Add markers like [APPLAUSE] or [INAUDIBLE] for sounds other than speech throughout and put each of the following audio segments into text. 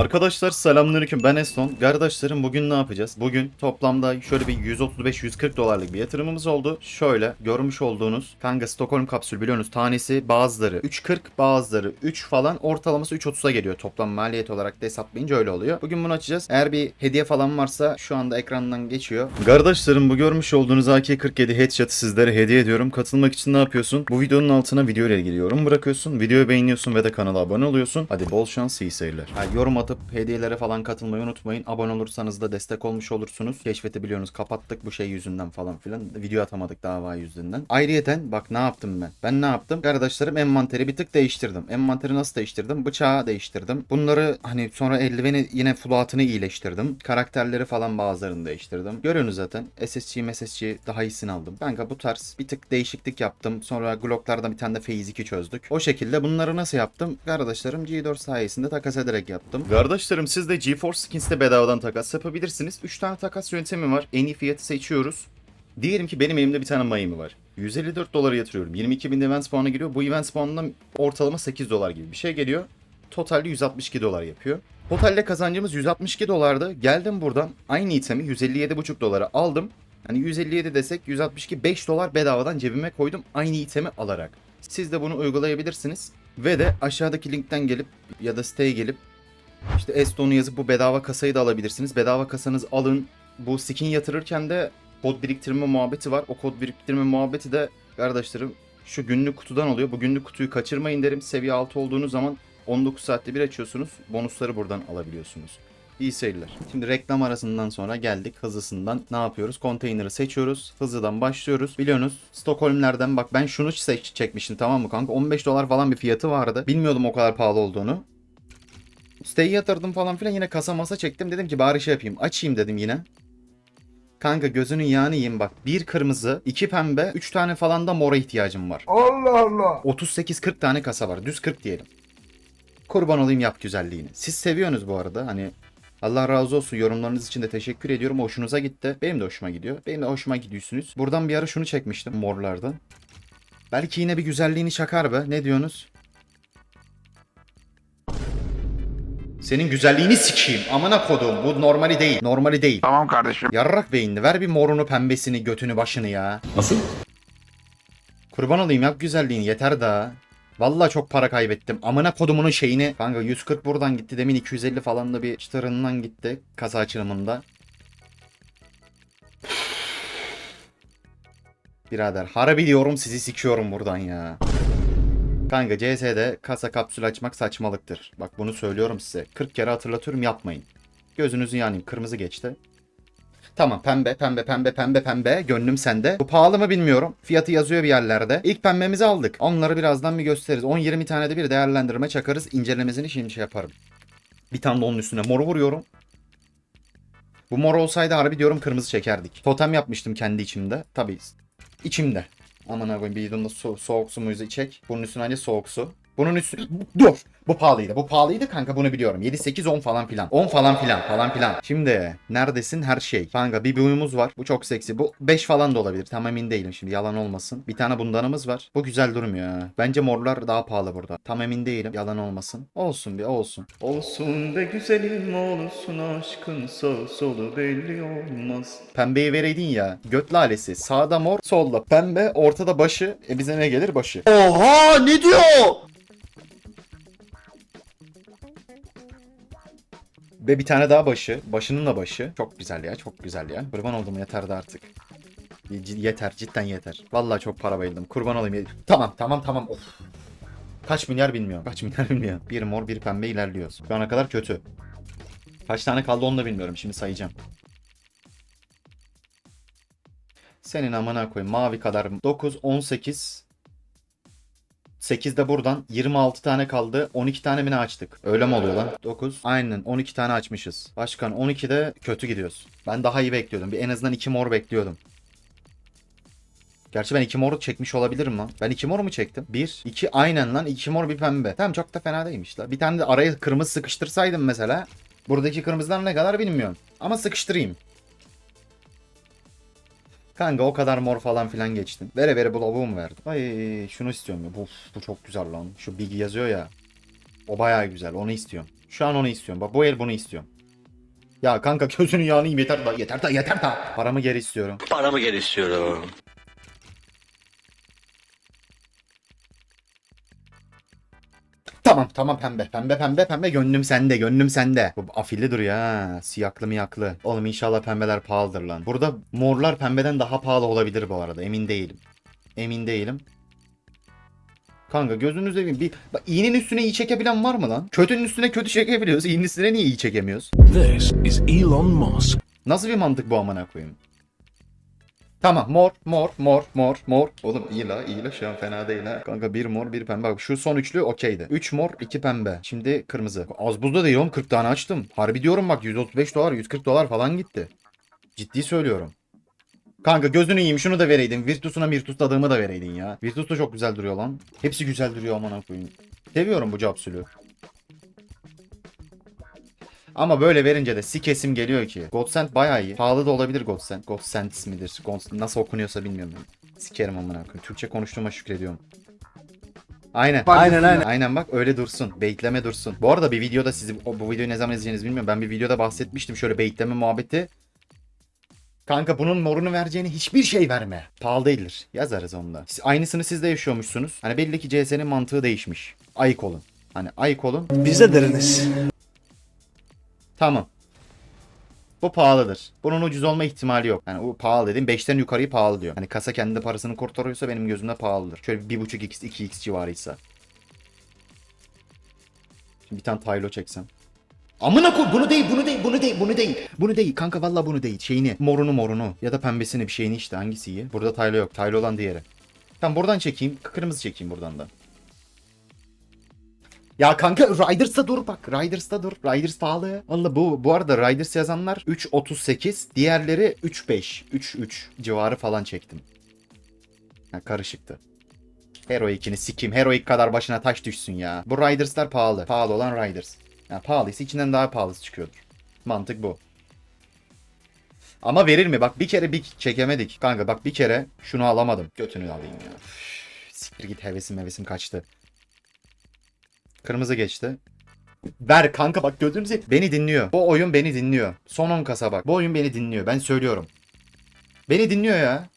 Arkadaşlar selamünaleyküm ben Eston. Kardeşlerim bugün ne yapacağız? Bugün toplamda şöyle bir 135-140 dolarlık bir yatırımımız oldu. Şöyle görmüş olduğunuz kanka Stockholm kapsül biliyorsunuz tanesi bazıları 3.40 bazıları 3 falan ortalaması 3.30'a geliyor. Toplam maliyet olarak da hesaplayınca öyle oluyor. Bugün bunu açacağız. Eğer bir hediye falan varsa şu anda ekrandan geçiyor. Kardeşlerim bu görmüş olduğunuz AK-47 headshot'ı sizlere hediye ediyorum. Katılmak için ne yapıyorsun? Bu videonun altına video ile ilgili yorum bırakıyorsun. Videoyu beğeniyorsun ve de kanala abone oluyorsun. Hadi bol şans iyi seyirler. Ha, yorum atıp hediyelere falan katılmayı unutmayın. Abone olursanız da destek olmuş olursunuz. Keşfeti biliyorsunuz kapattık bu şey yüzünden falan filan. Video atamadık dava yüzünden. Ayrıyeten bak ne yaptım ben. Ben ne yaptım? Kardeşlerim envanteri bir tık değiştirdim. Envanteri nasıl değiştirdim? Bıçağı değiştirdim. Bunları hani sonra eldiveni yine fulatını iyileştirdim. Karakterleri falan bazılarını değiştirdim. Görüyorsunuz zaten. SSG MSSG daha iyisini aldım. Kanka bu tarz bir tık değişiklik yaptım. Sonra Glock'lardan bir tane de Phase 2 çözdük. O şekilde bunları nasıl yaptım? Kardeşlerim G4 sayesinde takas ederek yaptım. Kardeşlerim siz de GeForce Skins'te bedavadan takas yapabilirsiniz. 3 tane takas yöntemi var. En iyi fiyatı seçiyoruz. Diyelim ki benim elimde bir tane Miami var. 154 dolara yatırıyorum. 22 bin event puanı geliyor. Bu event puanından ortalama 8 dolar gibi bir şey geliyor. Totalde 162 dolar yapıyor. Totalde kazancımız 162 dolardı. Geldim buradan aynı itemi 157,5 dolara aldım. Hani 157 desek 162 5 dolar bedavadan cebime koydum aynı itemi alarak. Siz de bunu uygulayabilirsiniz. Ve de aşağıdaki linkten gelip ya da siteye gelip işte Eston'u yazıp bu bedava kasayı da alabilirsiniz. Bedava kasanız alın. Bu skin yatırırken de kod biriktirme muhabbeti var. O kod biriktirme muhabbeti de kardeşlerim şu günlük kutudan oluyor. Bu günlük kutuyu kaçırmayın derim. Seviye 6 olduğunuz zaman 19 saatte bir açıyorsunuz. Bonusları buradan alabiliyorsunuz. İyi seyirler. Şimdi reklam arasından sonra geldik hızlısından. Ne yapıyoruz? Konteynerı seçiyoruz. Hızlıdan başlıyoruz. Biliyorsunuz Stockholmlerden bak ben şunu seç çekmiştim tamam mı kanka? 15 dolar falan bir fiyatı vardı. Bilmiyordum o kadar pahalı olduğunu. Siteyi yatırdım falan filan yine kasa masa çektim. Dedim ki bari şey yapayım. Açayım dedim yine. Kanka gözünün yağını yiyeyim bak. Bir kırmızı, iki pembe, üç tane falan da mora ihtiyacım var. Allah Allah. 38-40 tane kasa var. Düz 40 diyelim. Kurban olayım yap güzelliğini. Siz seviyorsunuz bu arada. Hani Allah razı olsun yorumlarınız için de teşekkür ediyorum. Hoşunuza gitti. Benim de hoşuma gidiyor. Benim de hoşuma gidiyorsunuz. Buradan bir ara şunu çekmiştim morlardan. Belki yine bir güzelliğini çakar be. Ne diyorsunuz? Senin güzelliğini sikeyim. Amına kodum. Bu normali değil. Normali değil. Tamam kardeşim. Yarrak beyinli. Ver bir morunu, pembesini, götünü, başını ya. Nasıl? Kurban olayım yap güzelliğini yeter daha. Vallahi çok para kaybettim. Amına kodumunun şeyini. Kanka 140 buradan gitti. Demin 250 falan da bir çıtırından gitti. Kasa açılımında. Birader harbi diyorum sizi sikiyorum buradan ya. Kanka CS'de kasa kapsül açmak saçmalıktır. Bak bunu söylüyorum size. 40 kere hatırlatıyorum yapmayın. Gözünüzü yanayım. Kırmızı geçti. Tamam pembe pembe pembe pembe pembe gönlüm sende. Bu pahalı mı bilmiyorum. Fiyatı yazıyor bir yerlerde. İlk pembemizi aldık. Onları birazdan bir gösteririz. 10-20 tane de bir değerlendirme çakarız. İncelemesini şimdi şey yaparım. Bir tane de onun üstüne moru vuruyorum. Bu mor olsaydı harbi diyorum kırmızı çekerdik. Totem yapmıştım kendi içimde. Tabii içimde. Aman koyayım bir yudumda su, soğuk su muyuz içecek. Bunun üstüne hani soğuk su. Bunun üstüne... Dur! Bu pahalıydı. Bu pahalıydı kanka bunu biliyorum. 7, 8, 10 falan filan. 10 falan filan falan filan. Şimdi neredesin her şey. Kanka bir buyumuz var. Bu çok seksi. Bu 5 falan da olabilir. Tam emin değilim şimdi yalan olmasın. Bir tane bundanımız var. Bu güzel durmuyor ha. Bence morlar daha pahalı burada. Tam emin değilim. Yalan olmasın. Olsun bir olsun. Olsun be güzelim olsun aşkın sağ solu belli olmaz. Pembeyi vereydin ya. Göt lalesi. Sağda mor, solda pembe, ortada başı. E bize ne gelir başı? Oha ne diyor? Ve bir tane daha başı. Başının da başı. Çok güzel ya. Çok güzel ya. Kurban oldum yeter de artık. C- Yeter. Cidden yeter. Vallahi çok para bayıldım. Kurban olayım. Tamam tamam tamam. Of. Kaç milyar bilmiyorum. Kaç milyar bilmiyorum. Bir mor bir pembe ilerliyoruz. Şu ana kadar kötü. Kaç tane kaldı onu da bilmiyorum. Şimdi sayacağım. Senin amına koyayım. Mavi kadar. 9, 18, 8 de buradan 26 tane kaldı. 12 tane mi ne açtık? Öyle mi oluyor lan? 9. Aynen 12 tane açmışız. Başkan 12'de kötü gidiyoruz. Ben daha iyi bekliyordum. Bir en azından 2 mor bekliyordum. Gerçi ben 2 moru çekmiş olabilirim lan. Ben 2 mor mu çektim? 1, 2 aynen lan 2 mor bir pembe. Tamam çok da fena değilmiş la. Bir tane de araya kırmızı sıkıştırsaydım mesela. Buradaki kırmızılar ne kadar bilmiyorum. Ama sıkıştırayım. Kanka o kadar mor falan filan geçtim. Vere vere bu lavuğu mu verdim? Ay şunu istiyorum ya. Bu, bu çok güzel lan. Şu big yazıyor ya. O bayağı güzel. Onu istiyorum. Şu an onu istiyorum. Bak bu el bunu istiyorum. Ya kanka gözünün yağını yeter yeter da yeter da. Paramı geri istiyorum. Paramı geri istiyorum. Tamam tamam pembe pembe pembe pembe gönlüm sende gönlüm sende. Bu afilli duruyor ha siyaklı miyaklı. Oğlum inşallah pembeler pahalıdır lan. Burada morlar pembeden daha pahalı olabilir bu arada emin değilim. Emin değilim. Kanka gözünü seveyim. Bir, bak, iğnenin üstüne iyi çekebilen var mı lan? Kötünün üstüne kötü çekebiliyoruz. İğnenin üstüne niye iyi çekemiyoruz? This is Elon Musk. Nasıl bir mantık bu amına koyayım? Tamam mor mor mor mor mor. Oğlum iyi la iyi la şu an fena değil ha. Kanka bir mor bir pembe. Bak şu son üçlü okeydi. 3 mor 2 pembe. Şimdi kırmızı. Az buzda değil oğlum 40 tane açtım. Harbi diyorum bak 135 dolar 140 dolar falan gitti. Ciddi söylüyorum. Kanka gözünü yiyeyim şunu da vereydin. Virtus'una Virtus adımı da vereydin ya. Virtus da çok güzel duruyor lan. Hepsi güzel duruyor amına koyayım. Seviyorum bu capsülü. Ama böyle verince de si kesim geliyor ki. Godsend bayağı iyi. Pahalı da olabilir Godsend. Godsend midir? God- Nasıl okunuyorsa bilmiyorum ben. Sikerim amına koyayım. Türkçe konuştuğuma şükrediyorum. Aynen. Aynen, aynen. Aynen bak öyle dursun. Baitleme dursun. Bu arada bir videoda sizi bu videoyu ne zaman izleyeceğinizi bilmiyorum. Ben bir videoda bahsetmiştim şöyle baitleme muhabbeti. Kanka bunun morunu vereceğini hiçbir şey verme. Pahalı değildir. Yazarız onda. Siz- aynısını siz de yaşıyormuşsunuz. Hani belli ki CS'nin mantığı değişmiş. Ayık olun. Hani ayık olun. Bize deriniz. Tamam. Bu pahalıdır. Bunun ucuz olma ihtimali yok. Yani o pahalı dedim. 5'ten yukarıyı pahalı diyor. Hani kasa kendi parasını kurtarıyorsa benim gözümde pahalıdır. Şöyle 1.5x 2x civarıysa. Şimdi bir tane Tylo çeksem. Amına koy bunu değil bunu değil bunu değil bunu değil. Bunu değil kanka valla bunu değil şeyini morunu morunu ya da pembesini bir şeyini işte hangisi iyi. Burada Tylo yok Tylo olan diğeri. Tamam buradan çekeyim kırmızı çekeyim buradan da. Ya kanka Riders'ta dur bak. Riders'ta dur. Riders pahalı. Valla bu bu arada Riders yazanlar 3.38, diğerleri 3.5, 3.3 civarı falan çektim. Ha, karışıktı. Heroic'ini sikeyim. Heroic kadar başına taş düşsün ya. Bu Riders'lar pahalı. Pahalı olan Riders. Ya pahalıysa içinden daha pahalısı çıkıyordur. Mantık bu. Ama verir mi? Bak bir kere bir çekemedik. Kanka bak bir kere şunu alamadım. Götünü alayım ya. Üf, Siktir git hevesim hevesim kaçtı. Kırmızı geçti. Ver kanka bak seveyim. Beni dinliyor. Bu oyun beni dinliyor. Son 10 kasa bak. Bu oyun beni dinliyor. Ben söylüyorum. Beni dinliyor ya.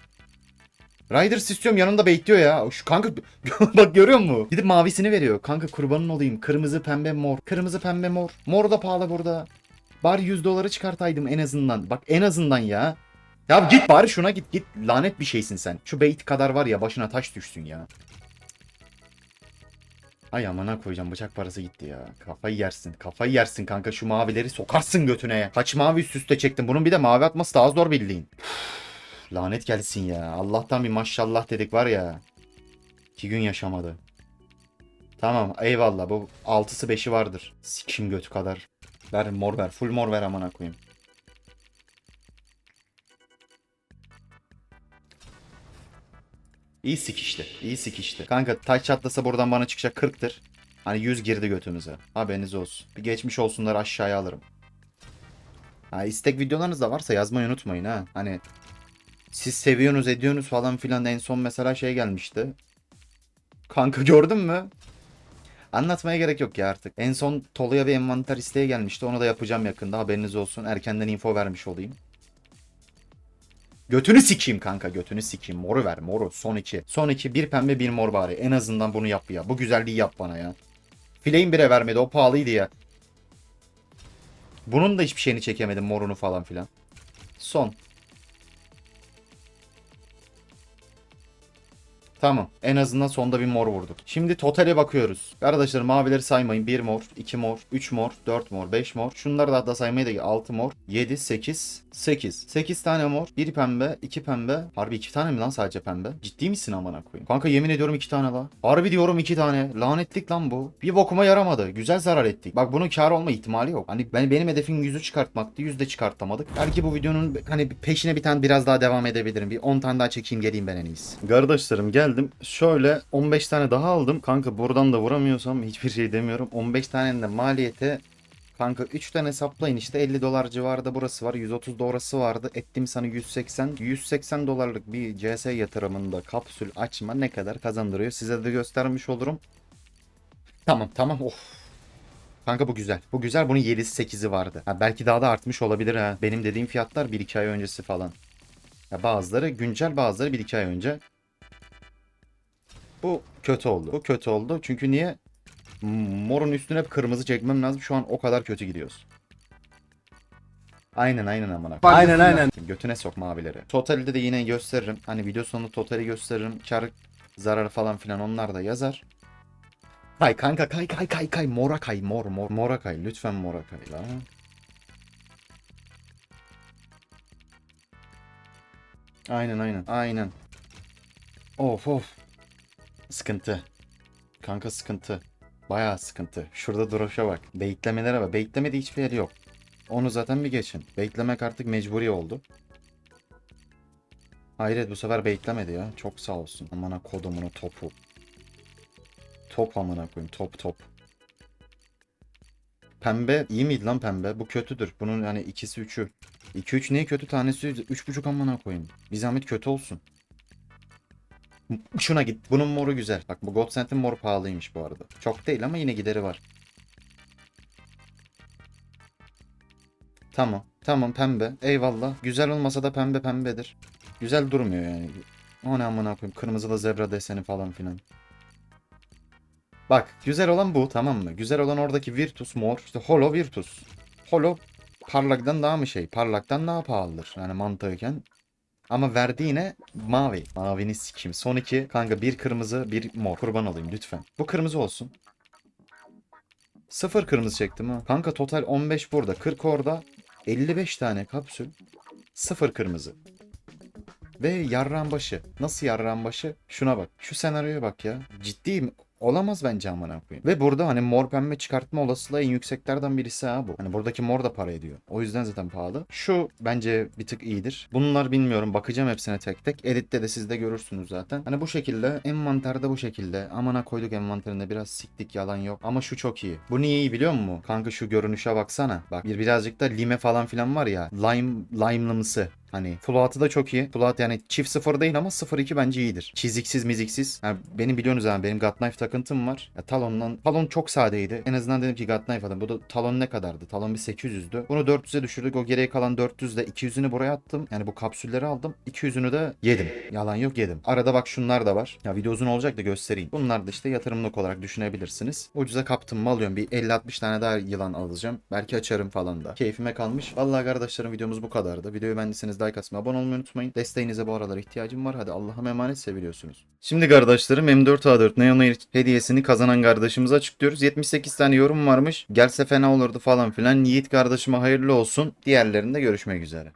Riders istiyorum yanında bekliyor ya. Şu kanka [LAUGHS] bak görüyor musun? Gidip mavisini veriyor. Kanka kurbanın olayım. Kırmızı pembe mor. Kırmızı pembe mor. Mor da pahalı burada. Bari 100 doları çıkartaydım en azından. Bak en azından ya. Ya git bari şuna git git. Lanet bir şeysin sen. Şu bait kadar var ya başına taş düşsün ya. Ay amına koyacağım bıçak parası gitti ya. Kafayı yersin. Kafayı yersin kanka şu mavileri sokarsın götüne. Kaç mavi üst üste çektim. Bunun bir de mavi atması daha zor bildiğin. Üf, Lanet gelsin ya. Allah'tan bir maşallah dedik var ya. İki gün yaşamadı. Tamam eyvallah bu altısı beşi vardır. Sikim götü kadar. Ver mor ver. Full mor ver amına koyayım. İyi sikişti. İyi sikişti. Kanka taş çatlasa buradan bana çıkacak 40'tır. Hani 100 girdi götümüze. Haberiniz olsun. Bir geçmiş olsunlar aşağıya alırım. Ha istek videolarınız da varsa yazmayı unutmayın ha. Hani siz seviyorsunuz ediyorsunuz falan filan en son mesela şey gelmişti. Kanka gördün mü? Anlatmaya gerek yok ya artık. En son Tolu'ya bir envanter isteği gelmişti. Onu da yapacağım yakında. Haberiniz olsun. Erkenden info vermiş olayım. Götünü sikeyim kanka götünü sikeyim. Moru ver moru. Son iki. Son iki. Bir pembe bir mor bari. En azından bunu yap ya. Bu güzelliği yap bana ya. Fileyin bire vermedi. O pahalıydı ya. Bunun da hiçbir şeyini çekemedim. Morunu falan filan. Son. Tamam. En azından sonda bir mor vurduk. Şimdi totale bakıyoruz. Arkadaşlar mavileri saymayın. 1 mor, 2 mor, 3 mor, 4 mor, 5 mor. Şunları da hatta saymayı da 6 mor, 7, 8, 8. 8 tane mor, 1 pembe, 2 pembe. Harbi 2 tane mi lan sadece pembe? Ciddi misin amına koyayım? Kanka yemin ediyorum 2 tane la. Harbi diyorum 2 tane. Lanetlik lan bu. Bir bokuma yaramadı. Güzel zarar ettik. Bak bunun kar olma ihtimali yok. Hani ben benim hedefim 100'ü çıkartmaktı. 100 de çıkartamadık. Belki bu videonun hani peşine bir tane biraz daha devam edebilirim. Bir 10 tane daha çekeyim geleyim ben en iyisi. Kardeşlerim geldim. Şöyle 15 tane daha aldım. Kanka buradan da vuramıyorsam hiçbir şey demiyorum. 15 tanenin de maliyeti Kanka 3 tane hesaplayın işte 50 dolar civarında burası var. 130 da orası vardı. Ettim sana 180. 180 dolarlık bir CS yatırımında kapsül açma ne kadar kazandırıyor? Size de göstermiş olurum. Tamam tamam of. Kanka bu güzel. Bu güzel. Bunun 7'si 8'i vardı. Ha, belki daha da artmış olabilir ha. Benim dediğim fiyatlar 1-2 ay öncesi falan. Ya bazıları güncel bazıları 1-2 ay önce. Bu kötü oldu. Bu kötü oldu. Çünkü niye? Morun üstüne hep kırmızı çekmem lazım. Şu an o kadar kötü gidiyoruz. Aynen aynen amına. Aynen aynen. Götüne sok mavileri. Totalde de yine gösteririm. Hani video sonunda totali gösteririm. Kar zararı falan filan onlar da yazar. Kay kanka kay kay kay kay mora kay mor mor mora kay lütfen mora kay la. Aynen aynen aynen. Of of. Sıkıntı. Kanka sıkıntı. Bayağı sıkıntı. Şurada duruşa bak. Beyitlemelere bak. Beyitlemede hiçbir yeri yok. Onu zaten bir geçin. Beklemek artık mecburi oldu. Hayret bu sefer beklemedi ya. Çok sağ olsun. Amına kodumunu topu. Top amına koyayım. Top top. Pembe iyi miydi lan pembe? Bu kötüdür. Bunun yani ikisi üçü. 2 3 niye kötü tanesi 3.5 amına koyayım. Bir zahmet kötü olsun. Şuna git. Bunun moru güzel. Bak bu Godsend'in moru pahalıymış bu arada. Çok değil ama yine gideri var. Tamam. Tamam pembe. Eyvallah. Güzel olmasa da pembe pembedir. Güzel durmuyor yani. O ne amına koyayım. Kırmızılı zebra deseni falan filan. Bak güzel olan bu tamam mı? Güzel olan oradaki Virtus mor. İşte Holo Virtus. Holo parlaktan daha mı şey? Parlaktan daha pahalıdır. Yani mantıken. Ama verdi yine mavi. Mavini sikeyim. Son iki. Kanka bir kırmızı bir mor. Kurban olayım lütfen. Bu kırmızı olsun. Sıfır kırmızı çektim ha. Kanka total 15 burada. 40 orada. 55 tane kapsül. Sıfır kırmızı. Ve yarran başı. Nasıl yarran başı? Şuna bak. Şu senaryoya bak ya. Ciddiyim. Olamaz bence amına koyayım. Ve burada hani mor pembe çıkartma olasılığı en yükseklerden birisi ha bu. Hani buradaki mor da para ediyor. O yüzden zaten pahalı. Şu bence bir tık iyidir. Bunlar bilmiyorum. Bakacağım hepsine tek tek. Editte de siz de görürsünüz zaten. Hani bu şekilde. Envanterde bu şekilde. Amına koyduk envanterinde biraz siktik yalan yok. Ama şu çok iyi. Bu niye iyi biliyor musun? Kanka şu görünüşe baksana. Bak bir birazcık da lime falan filan var ya. Lime, lime'lımsı. Hani float'ı da çok iyi. Float yani çift sıfır değil ama 0-2 bence iyidir. Çiziksiz miziksiz. Yani benim biliyorsunuz yani benim God Knife takıntım var. Ya Talon'dan Talon çok sadeydi. En azından dedim ki God Knife alayım. Bu da Talon ne kadardı? Talon bir 800'dü. Bunu 400'e düşürdük. O geriye kalan 400'de 200'ünü buraya attım. Yani bu kapsülleri aldım. 200'ünü de yedim. Yalan yok yedim. Arada bak şunlar da var. Ya video uzun olacak da göstereyim. Bunlar da işte yatırımlık olarak düşünebilirsiniz. Ucuza kaptım mı alıyorum. Bir 50-60 tane daha yılan alacağım. Belki açarım falan da. Keyfime kalmış. Vallahi kardeşlerim videomuz bu kadardı. Videoyu beğendiyseniz like atmayı, abone olmayı unutmayın. Desteğinize bu aralar ihtiyacım var. Hadi Allah'a emanet seviliyorsunuz. Şimdi kardeşlerim M4A4 Neon hediyesini kazanan kardeşimize açıklıyoruz. 78 tane yorum varmış. Gelse fena olurdu falan filan. Yiğit kardeşime hayırlı olsun. Diğerlerinde görüşmek üzere.